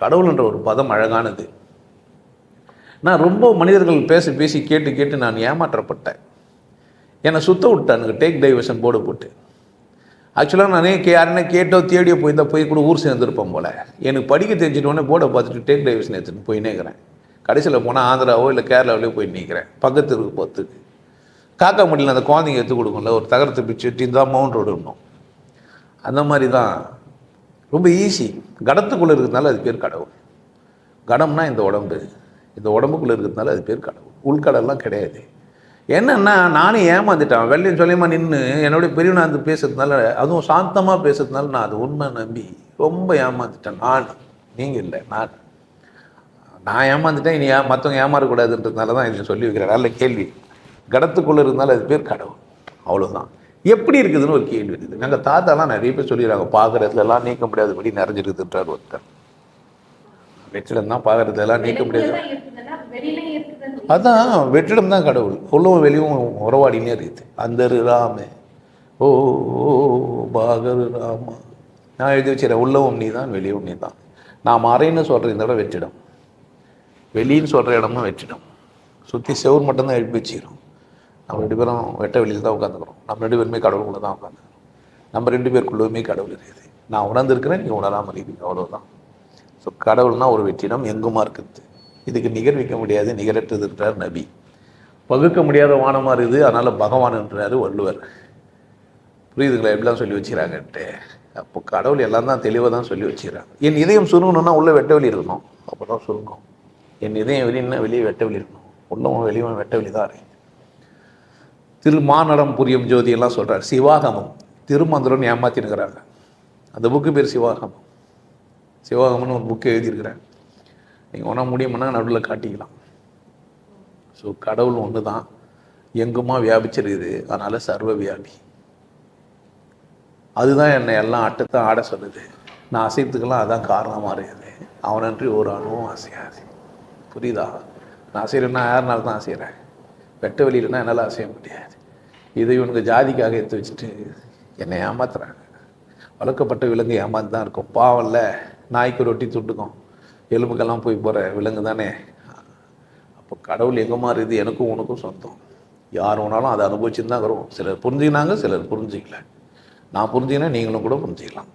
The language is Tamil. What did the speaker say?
கடவுள் என்ற ஒரு பதம் அழகானது. நான் ரொம்ப மனிதர்கள் பேசி பேசி கேட்டு கேட்டு நான் ஏமாற்றப்பட்டேன். என்னை சுத்த விட்டானுங்க டேக் டைவர்ஷன் போர்டு போட்டு. ஆக்சுவலாக நானே கே யாருன்னா கேட்டோ தேடியோ போயிருந்தா போய் கூட ஊர் சேர்ந்துருப்பேன் போல். எனக்கு படிக்க தெரிஞ்சிட்டோன்னே போர்டை பார்த்துட்டு டேக் டைவர்ஷன் எடுத்துகிட்டு போய் கடைசியில் போனால் ஆந்திராவோ இல்லை கேரளாவிலையோ போய் நிற்கிறேன் பக்கத்து இருக்கு பத்துக்கு காக்கா முடியல அந்த குழந்தைங்க எடுத்து கொடுக்கும்ல ஒரு தகரத்தை பிச்சு வெட்டி தான் மவுண்ட் ரோடு இன்னும் அந்த மாதிரி தான் ரொம்ப ஈஸி கடத்துக்குள்ளே இருக்கிறதுனால அது பேர் கடவுள். கடம்னா இந்த உடம்பு. இந்த உடம்புக்குள்ளே இருக்கிறதுனால அது பேர் கடவுள். உள்கடல்லாம் கிடையாது. என்னன்னா நானும் ஏமாந்துட்டேன். வெள்ளையும் சொல்லியமா நின்று என்னுடைய பெரியவனை வந்து பேசுறதுனால அதுவும் சாந்தமாக பேசுறதுனால நான் அது உண்மை நம்பி ரொம்ப ஏமாந்துட்டேன். நான் நீங்கள் இல்லை நான். நான் ஏமாந்துட்டேன் இனி ஏ மற்றவங்க ஏமாறக்கூடாதுன்றதுனால தான் இதை சொல்லி வைக்கிறேன் நல்ல கேள்வி. கடத்துக்குள்ளே இருந்தாலும் அது பேர் கடவுள். அவ்வளோதான் எப்படி இருக்குதுன்னு ஒரு கேள்வி இருக்குது. நாங்கள் தாத்தாலாம் நிறைய பேர் சொல்லிடுறாங்க பார்க்குறதுலலாம் நீக்க முடியாதபடி நிறைஞ்சிருக்குதுன்றார் ஒருத்தர். வெற்றிடம் தான் பார்க்குறதுல எல்லாம் நீக்க முடியாது. அதான் வெற்றிடம் தான் கடவுள். உள்ளவும் வெளியும் உறவாடினே இருக்குது. அந்த ராம. ஓ பாகரு ராமா. நான் எழுதி வச்சுறேன் உள்ளவும் நீ தான் வெளியும் நீ தான் நான் மறைன்னு சொல்கிற இந்த இடம் வெற்றிடம். வெளின்னு சொல்கிற இடமும் வெற்றிடம். சுற்றி செவுர் மட்டும்தான் எழுப்பி வச்சுக்கிறோம். நம்ம ரெண்டு பேரும் வெட்ட வெளியில் தான் உட்காந்துக்கிறோம். நம்ம ரெண்டு பேருமே கடவுளுக்குள்ள தான் உட்காந்துக்கிறோம். நம்ம ரெண்டு பேருக்குள்ளவுமே கடவுள் இருக்குது. நான் உணர்ந்திருக்கிறேன் நீ உணராமல் இருக்கீங்க அவ்வளோதான் ஸோ கடவுள்னா ஒரு வெற்றிடம் எங்குமா இருக்குது? இதுக்கு நிகர் வைக்க முடியாது நிகரற்றதுன்றார் நபி. பகுக்க முடியாத வானமாக இருக்குது அதனால் பகவான்ன்றாரு வள்ளுவர். புரியுதுங்களா? எப்படிலாம் சொல்லி வச்சுக்கிறாங்கன்ட்டு அப்போ கடவுள் எல்லாம் தான் தெளிவாக தான் சொல்லி வச்சுக்கிறாங்க. என் இதயம் சுருங்கணும்னா உள்ளே வெட்ட வெளி இருக்கணும். அப்போ தான் சுருங்கும். என் இதயம் வெளியினா வெளியே வெட்ட வெளி இருக்கணும். உள்ளவன் வெளியும் வெட்ட வெளி தான் இருக்கு. திரு மாநடம் புரியும் ஜோதியெல்லாம் சொல்கிறார் சிவாகமம். திருமந்திரம் ஏமாத்தினுக்கிறாங்க. அந்த புக்கு பேர் சிவாகமம். சிவாகமம்னு ஒரு புக்கு எழுதியிருக்கிறேன் நீங்கள் ஒன்றா முடியுமுன்னா நடுவில் காட்டிக்கலாம். ஸோ கடவுள் ஒன்று தான் எங்குமா வியாபிச்சிருக்குது. அதனால் சர்வ வியாபி. அதுதான் என்னை எல்லாம் ஆட்டத்தை ஆட சொல்லுது. நான் அசைத்துக்கெல்லாம் அதான் காரணமாக இருக்குது. அவனன்றி ஒரு அணுவும் அசையாது. புரியுதா? நான் அசைறேன்னா யாருனால தான் அசைகிறேன் வெட்ட வெளியிலனா என்னால் அசைய முடியாது. இதை இவனுக்கு ஜாதிக்காக எடுத்து வச்சுட்டு என்னை ஏமாத்துறாங்க. வளர்க்கப்பட்ட விலங்கு ஏமாந்து தான் இருக்கும் பாவம்ல நாய்க்கு ரொட்டி துட்டுக்கும் எலும்புக்கெல்லாம் போய் போகிற விலங்கு தானே. அப்போ கடவுள் எங்கே இருக்குது எனக்கும் உனக்கும் சொந்தம். யார் வேணாலும் அதை அனுபவிச்சுன்னு தான் இருக்கிறோம் சிலர் புரிஞ்சுக்கினாங்க சிலர் புரிஞ்சிக்கல. நான் புரிஞ்சுக்கினா நீங்களும் கூட புரிஞ்சிக்கலாம்.